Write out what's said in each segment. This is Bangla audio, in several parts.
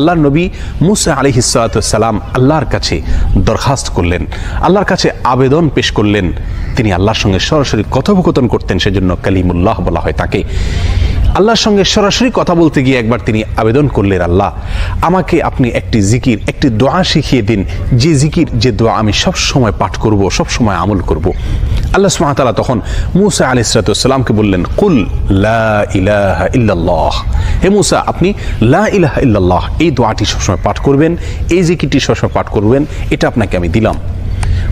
আল্লাহ নবী মুসা আলি সালাম আল্লাহর কাছে দরখাস্ত করলেন। আল্লাহর কাছে আবেদন পেশ করলেন। তিনি আল্লাহর সঙ্গে সরাসরি কথোপকথন করতেন, সেজন্য কালিমুল্লাহ বলা হয় তাকে। আল্লাহর সঙ্গে সরাসরি কথা বলতে গিয়ে একবার তিনি আবেদন করলেন, আল্লাহ, আমাকে আপনি একটি জিকির, একটি দোয়া শিখিয়ে দিন। যে জিকির, যে দোয়া আমি সব সময় পাঠ করব সব সময় আমল করব। আল্লাহ সুমাতালা তখন মুসা আলি সালাতামকে বললেন, কুল লা ইলাহা ইল্লাল্লাহ। হে মুসা, আপনি লাহ ইহ এই দোয়াটি সবসময় পাঠ করবেন, এই জিকিটি সবসময় পাঠ করবেন, এটা আপনাকে আমি দিলাম।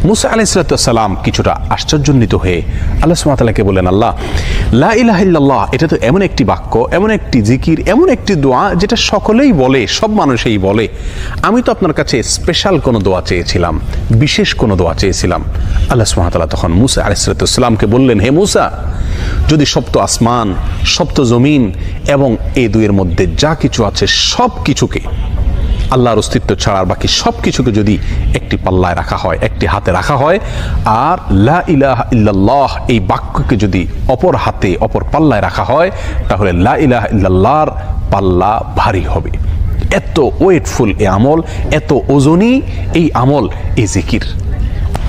মুসা আলি সালাতাম কিছুটা আশ্চর্যান্বিত হয়ে আল্লাহ সুমাতালাকে বললেন, আল্লাহ, লা ইলাহা ইল্লাল্লাহ, এটা তো এমন একটি বাক্য, এমন একটি জিকির, এমন একটি দোয়া যেটা সকলেই বলে, সব মানুষেই বলে। আমি তো আপনার কাছে স্পেশাল কোনো দোয়া চেয়েছিলাম, বিশেষ কোনো দোয়া চেয়েছিলাম। আল্লাহ সুমাতালা তখন মুসা আলি সালাতামকে বললেন, হে মুসা, যদি সপ্ত আসমান, সপ্ত জমিন এবং এই দুয়ের মধ্যে যা কিছু আছে সব কিছুকে আল্লাহর অস্তিত্ব ছাড়ার বাকি সব কিছুকে যদি একটি পাল্লায় রাখা হয়, একটি হাতে রাখা হয়, আর লা ইলাহ ইল্লাল্লাহ এই বাক্যকে যদি অপর হাতে, অপর পাল্লায় রাখা হয়, তাহলে লা ইলাহা ইল্লাল্লাহর পাল্লা ভারী হবে। এত ওয়েটফুল এ আমল, এত ওজনই এই আমল, এ জিকির।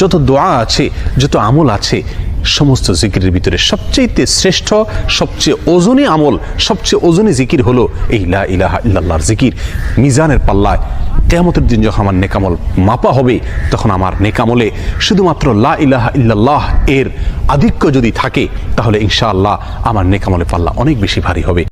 যত দোয়া আছে, যত আমল আছে, সমস্ত জিকিরের ভিতরে সবচেয়ে শ্রেষ্ঠ, সবচেয়ে ওজনী আমল, সবচেয়ে ওজনী জিকির হলো এই লা ইলাহা ইল্লাল্লাহর জিকির। মিজানের পাল্লায় কেয়ামতের দিন যখন আমার নেকামল মাপা হবে, তখন আমার নেকামলে শুধুমাত্র লা ইলাহা ইল্লাল্লাহ এর আধিক্য যদি থাকে, তাহলে ইনশাআল্লাহ আমার নেকামলে পাল্লা অনেক বেশি ভারী হবে।